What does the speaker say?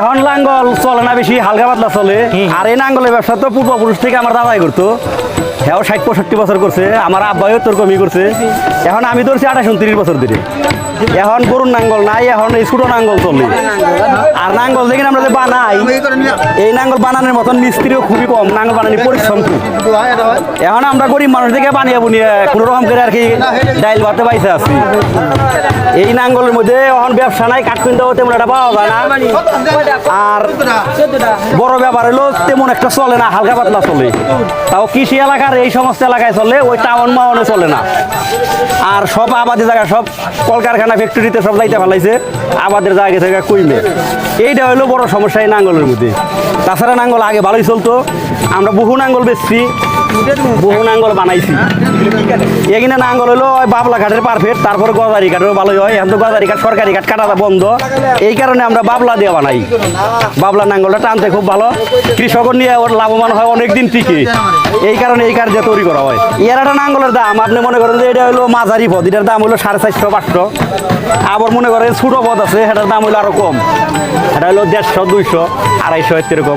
এখন লাঙ্গল চলে না বেশি হালকা পাতলা চলে। আর এই নাঙ্গলের ব্যবসা তো পূর্বপুরুষ থেকে আমার দাদাই করতো। হ্যাঁ ষাট পঁয়ষট্টি বছর করছে, আমার আব্বাইও তোর কমি করছে। এখন আমি ধরছি আঠাশ উনত্রিশ বছর ধরে। এখন গরুর নাঙ্গল নাই, এখন ছোটো নাঙ্গল চলে। আর নাঙ্গল দেখেন আমরা যে বানাই, এই নাঙ্গল বানানোর মতন মিস্ত্রিও খুবই কম, নাঙ্গল বানানি পরিশ্রম এখন আমরা গরিব মানুষ থেকে বানিয়ে বুনিয়ে কোনো রকম করে আর কি ডাইল ভাতে পাইছে আছি। এই নাঙ্গলের মধ্যে এখন ব্যবসা নাই, কাঠ কিনতেও তেমন একটা পাওয়া যায় না। আর বড় ব্যাপার হলো, তেমন একটা চলে না, হালকা পাতলা চলে। তাও কৃষি এলাকার এই সমস্ত এলাকায় চলে ওই টাউন মাউনে চলে না। আর সব আবাদের জায়গা, সব কলকারখানা ফ্যাক্টরিতে সব যাইতে ফেলাইছে আবাদের জায়গা থেকে কইমে। এইটা হলো বড় সমস্যা এই নাঙ্গলের মধ্যে। তাছাড়া নাঙ্গল আগে ভালোই চলতো। আমরা বহু নাঙ্গল বেচছি, বহু নাঙ্গল বানাইছি। এখানে নাঙ্গল হলো বাবলা ঘাটের পারফেক্ট, তারপরে গজারি ঘাটেরও ভালোই হয়। এখন তো গজারি ঘাট, সরকারি ঘাট কাটাটা বন্ধ। এই কারণে আমরা বাবলা দিয়ে বানাই। বাবলা নাঙ্গলটা টানতে খুব ভালো। কৃষক নিয়ে ওর লাভবান হয় অনেকদিন টিকে। এই কারণে এই কার্য তৈরি করা হয়। এর একটা নাঙ্গলের দাম, আপনি মনে করেন যে এটা হলো মাঝারি পদ, এটার দাম হলো সাড়ে চারশো, পাঁচশো। আবার মনে করেন ছোটো পদ আছে, সেটার দাম হলো আরও কম। এটা হলো দেড়শো, দুইশো, আড়াইশো এরকম